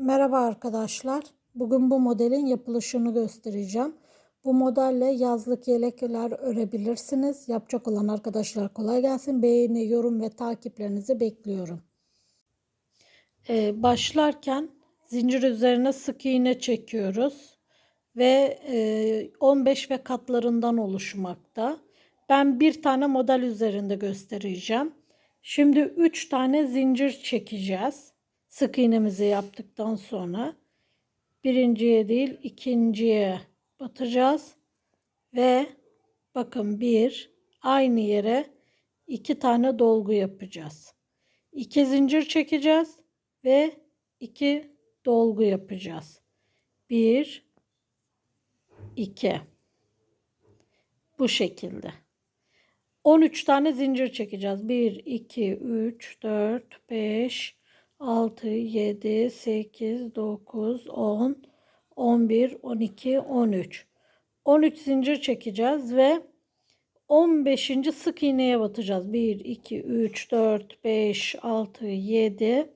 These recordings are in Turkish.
Merhaba arkadaşlar. Bugün bu modelin yapılışını göstereceğim. Bu modelle yazlık yelekler örebilirsiniz. Yapacak olan arkadaşlar kolay gelsin. Beğeni, yorum ve takiplerinizi bekliyorum. Ee, başlarken zincir üzerine sık iğne çekiyoruz. Ve e, 15 ve katlarından oluşmakta. Ben bir tane model üzerinde göstereceğim. Şimdi 3 tane zincir çekeceğiz. Sık iğnemizi yaptıktan sonra birinciye değil ikinciye batacağız ve bakın bir aynı yere iki tane dolgu yapacağız. İki zincir çekeceğiz ve iki dolgu yapacağız. Bir, iki. Bu şekilde. 13 tane zincir çekeceğiz. 1, 2, 3, 4, 5, 6, 7, 8, 9, 10, 11, 12, 13. 13 zincir çekeceğiz ve 15. sık iğneye batacağız. 1, 2, 3, 4, 5, 6, 7,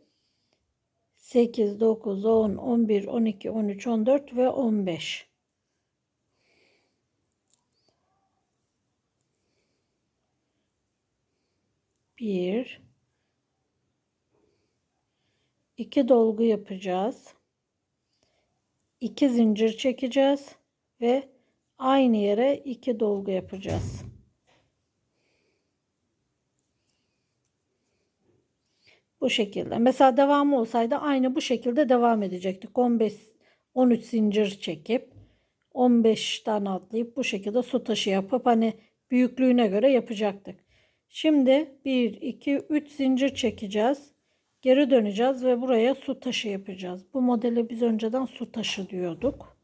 8, 9, 10, 11, 12, 13, 14 ve 15. Bir, iki dolgu yapacağız. İki zincir çekeceğiz ve aynı yere iki dolgu yapacağız. Bu şekilde. Mesela devamı olsaydı aynı bu şekilde devam edecektik. 15 13 zincir çekip 15 tane atlayıp bu şekilde su taşı yapıp hani büyüklüğüne göre yapacaktık. Şimdi 1 2 3 zincir çekeceğiz. Geri döneceğiz ve buraya su taşı yapacağız. Bu modeli biz önceden su taşı diyorduk.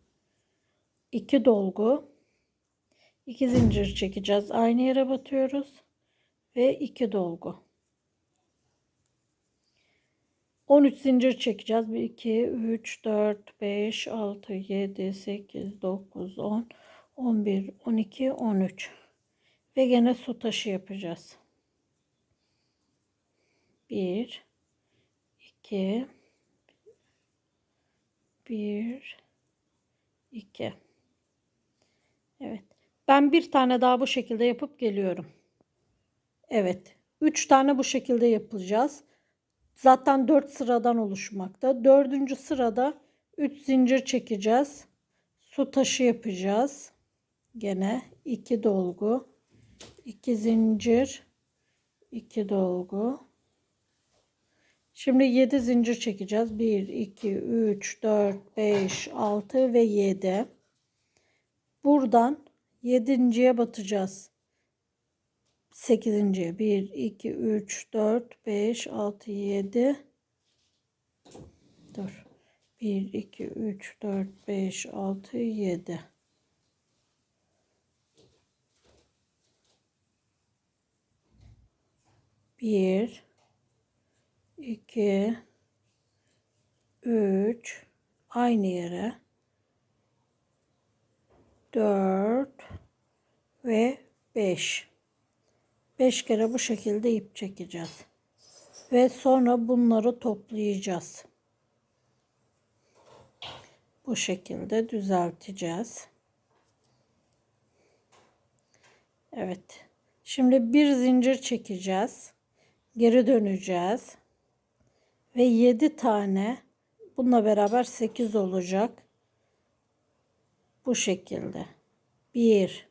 2 dolgu 2 zincir çekeceğiz. Aynı yere batıyoruz ve 2 dolgu. 13 zincir çekeceğiz. 1, 2, 3, 4, 5, 6, 7, 8, 9, 10, 11, 12, 13. Ve gene su taşı yapacağız. 1, 2, 1, 2. Evet. Ben bir tane daha bu şekilde yapıp geliyorum. Evet. 3 tane bu şekilde yapacağız. Zaten 4 sıradan oluşmakta. Dördüncü sırada 3 zincir çekeceğiz. Su taşı yapacağız. Gene 2 dolgu. 2 zincir. 2 dolgu. Şimdi 7 zincir çekeceğiz. 1, 2, 3, 4, 5, 6 ve 7. Buradan 7.ye batacağız. 8. 1, 2, 3, 4, 5, 6, 7. Dur. 1, 2, 3, 4, 5, 6, 7. Bir, iki, üç, aynı yere. Dört ve beş. 5 kere bu şekilde ip çekeceğiz. Ve sonra bunları toplayacağız. Bu şekilde düzelteceğiz. Evet. Şimdi bir zincir çekeceğiz. Geri döneceğiz. Ve 7 tane bununla beraber 8 olacak. Bu şekilde. 1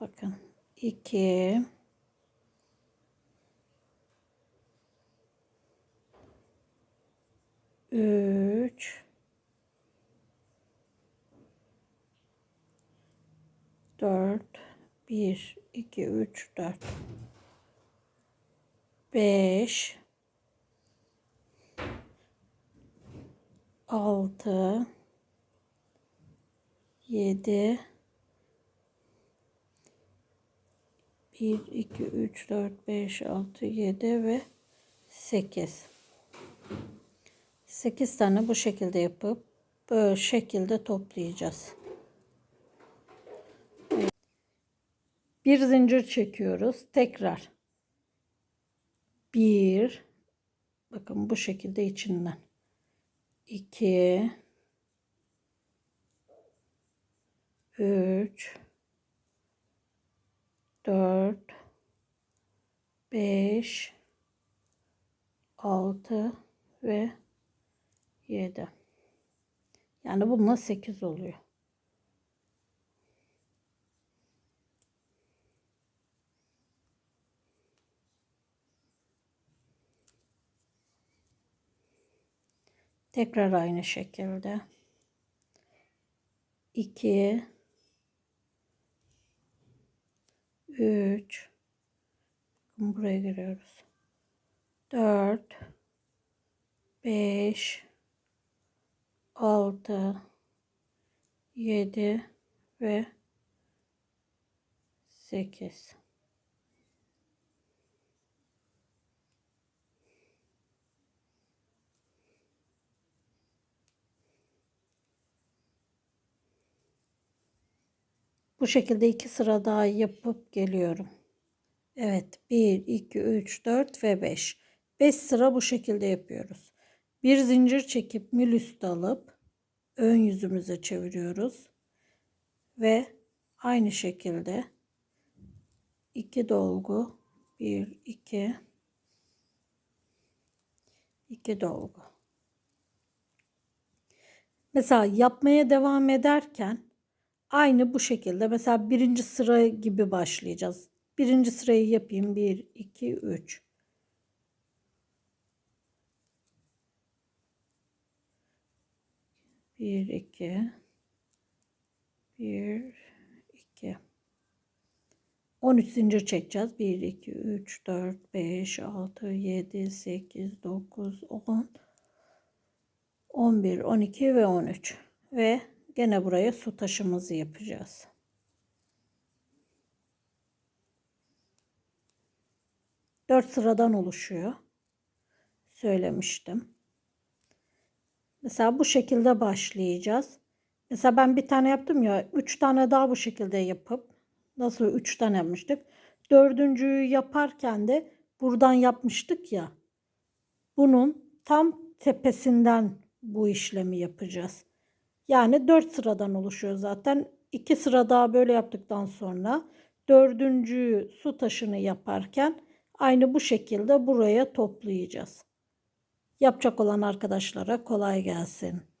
Bakın 2 3 4 1 2 3 4 5 6 7 1, 2, 3, 4, 5, 6, 7 ve 8. 8 tane bu şekilde yapıp böyle şekilde toplayacağız. Bir zincir çekiyoruz. Tekrar. 1 Bakın bu şekilde içinden. 2 3 4 5 6 ve 7. Yani bununla 8 oluyor. Tekrar aynı şekilde. 2 3 buraya giriyoruz. 4 5 6 7 ve 8 Bu şekilde iki sıra daha yapıp geliyorum. Evet 1, 2, 3, 4 ve 5. 5 sıra bu şekilde yapıyoruz. Bir zincir çekip mil üstü alıp ön yüzümüze çeviriyoruz. Ve aynı şekilde iki dolgu 1, 2, 2 dolgu. Mesela yapmaya devam ederken Aynı bu şekilde mesela birinci sıra gibi başlayacağız. Birinci sırayı yapayım. 1, 2, 3. Bir, iki, bir, iki. 13 zincir çekeceğiz. 1, 2, 3, 4, 5, 6, 7, 8, 9, 10, 11, 12 ve 13. Ve Gene buraya su taşımızı yapacağız. Dört sıradan oluşuyor. Söylemiştim. Mesela bu şekilde başlayacağız. Mesela ben bir tane yaptım ya. Üç tane daha bu şekilde yapıp nasıl üç tane yapmıştık. Dördüncüyü yaparken de buradan yapmıştık ya. Bunun tam tepesinden bu işlemi yapacağız. Yani 4 sıradan oluşuyor zaten. 2 sıra daha böyle yaptıktan sonra dördüncü su taşını yaparken aynı bu şekilde buraya toplayacağız. Yapacak olan arkadaşlara kolay gelsin.